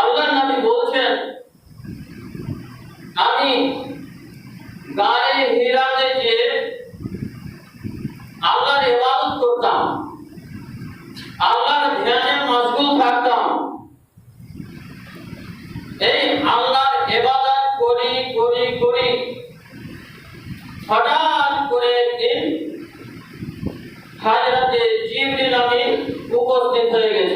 আল্লাহ নবী বলছেন, আমি গায়ে হিরাতে যে আল্লাহর ইবাদত করতাম, আল্লাহর ধ্যানে মশগুল থাকতাম। এই আল্লাহর ইবাদত করি করি করি, হঠাৎ করে একদিন হাজরাতে জিবরিল আমিন উপস্থিত হয়ে গেছেন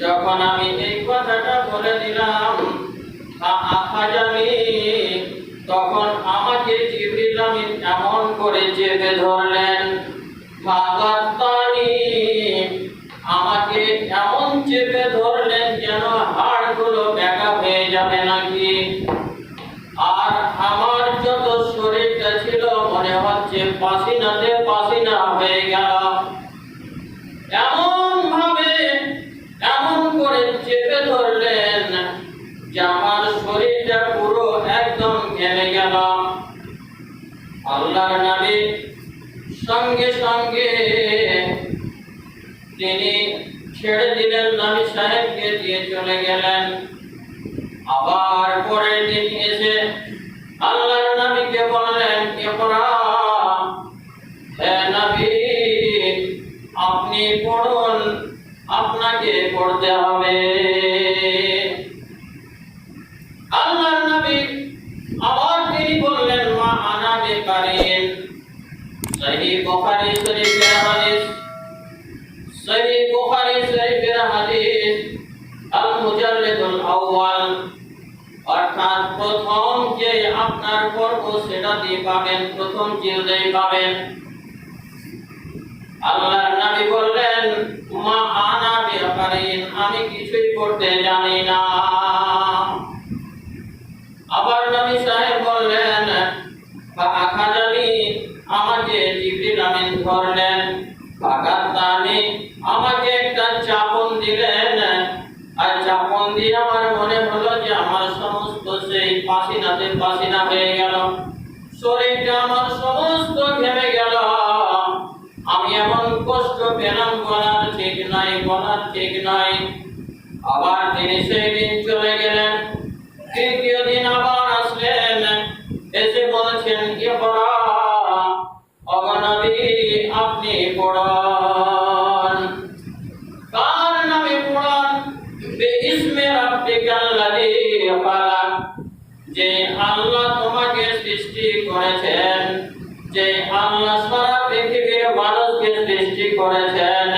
যখন আমি এই কথাটা বলে দিলাম তখন আমাকে জিবরিল আমিন এমন করে চেপে ধরলেন আমাকে এমন চেপে ধরলেন যেন হাড়গুলো ব্যাকা হয়ে যাবে নাকি আর আমার যত শরীরটা ছিল মনে হচ্ছে পাসিনাতে পাসিনা হয়ে গেল এমন ভাবে এমন করে চেপে ধরলেন যে আমার শরীরটা পুরো একদম ঘেমে গেল আল্লাহর নবী সঙ্গে সঙ্গে তিনি ছেড়ে দিলেন, নবী সাহেবকে দিয়ে চলে গেলেন। আবার পরের দিন এসে আল্লাহর নবীকে বললেন হে নবী, আপনি পড়ুন বেকারিন সহি বুখারী শরীফের হাদিস, সহি বুখারী শরীফের হাদিস আল মুজাল্লিদুল আউয়াল, অর্থাৎ প্রথম যে আপনার পর্ব সেটা দিয়ে পাবেন, প্রথম জিলদেই পাবেন। আল্লাহর নবী বললেন, মা আনা বিকারিন আমি কিছুই করতে জানি না। আবার নবী সাহেব বললেন আখাজানি আমাকে ধরলেন ফাকাতানি আমাকে একটা চাপন দিলেন। আর চাপন দিয়ে আমার মনে হলো যে আমার সমস্ত সেই পাসিনাতে পাসিনা হয়ে গেল। শরীরটা আমার সমস্ত ঘেমে গেল। আমি এমন কষ্ট পেলাম বলার ঠিক নাই বলার ঠিক নাই। আবার তিনি সেই দিন চলে গেলেন। তৃতীয় দিন আবার আপনি পড়ান কার নামে পড়ান বিইসমে রাব্বিকাল্লাযী খালাক যে আল্লাহ তোমাকে সৃষ্টি করেছেন, যে আল্লাহ সারা পৃথিবীর মানুষকে সৃষ্টি করেছেন।